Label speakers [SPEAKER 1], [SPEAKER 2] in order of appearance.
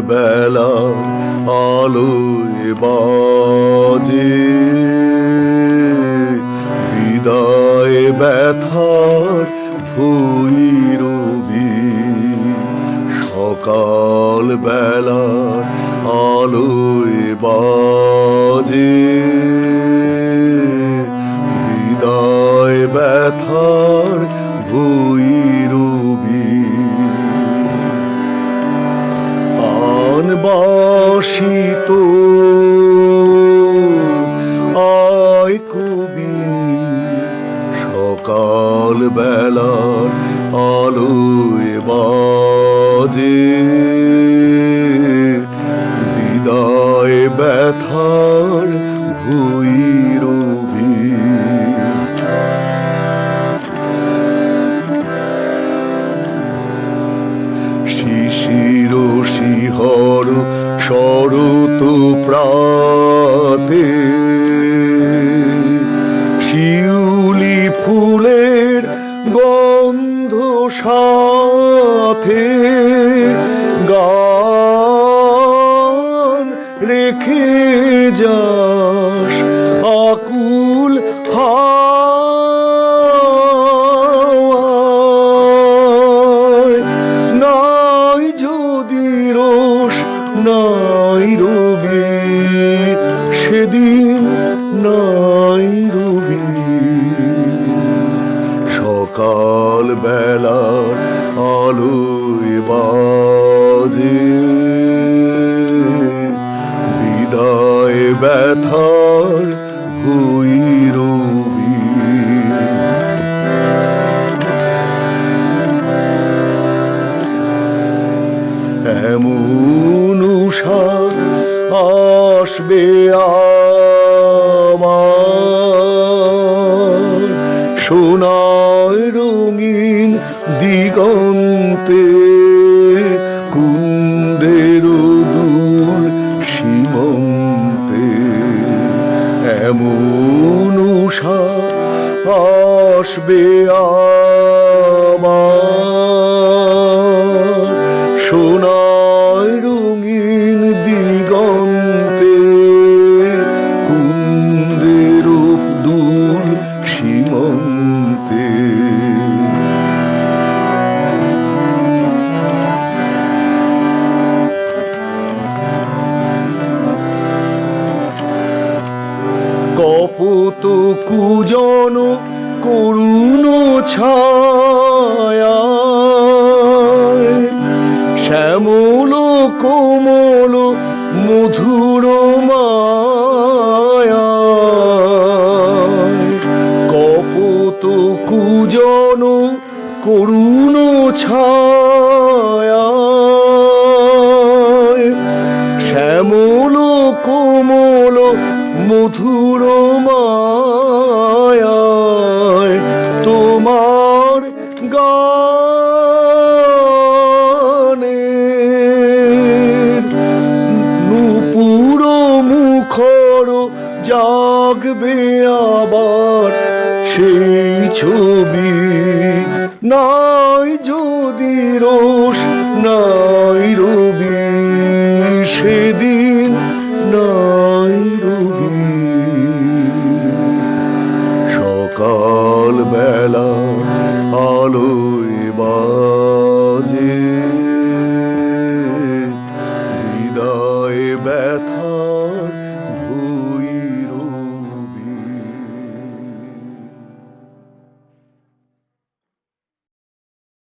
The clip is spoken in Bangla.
[SPEAKER 1] বেলা আলোয় বাজে। বিদায় ব্যথার ভৈরবী। সকাল বেলার আলোয় বাজে। বিদায় ব্যথার আনবাসিত আয় কবি সকাল বেলার আলোয় বাজে। বিদায় ব্যথার ভৈরবী সাথে গান রেখে যাস আকুল নাই যদি রোষ নাই সেদিন নাই রঙিন দিগন্তে। কুন্দের দূর সীমন্তে। এমন উষা আসবে আমার। সোনায় কপত কুজন করুণ ছায়া। শ্যামল কোমল মধুর মায়া। গানের নুপুর মুখর জাগবে আবার সেই ছবি। নাই যদি রোষ নাই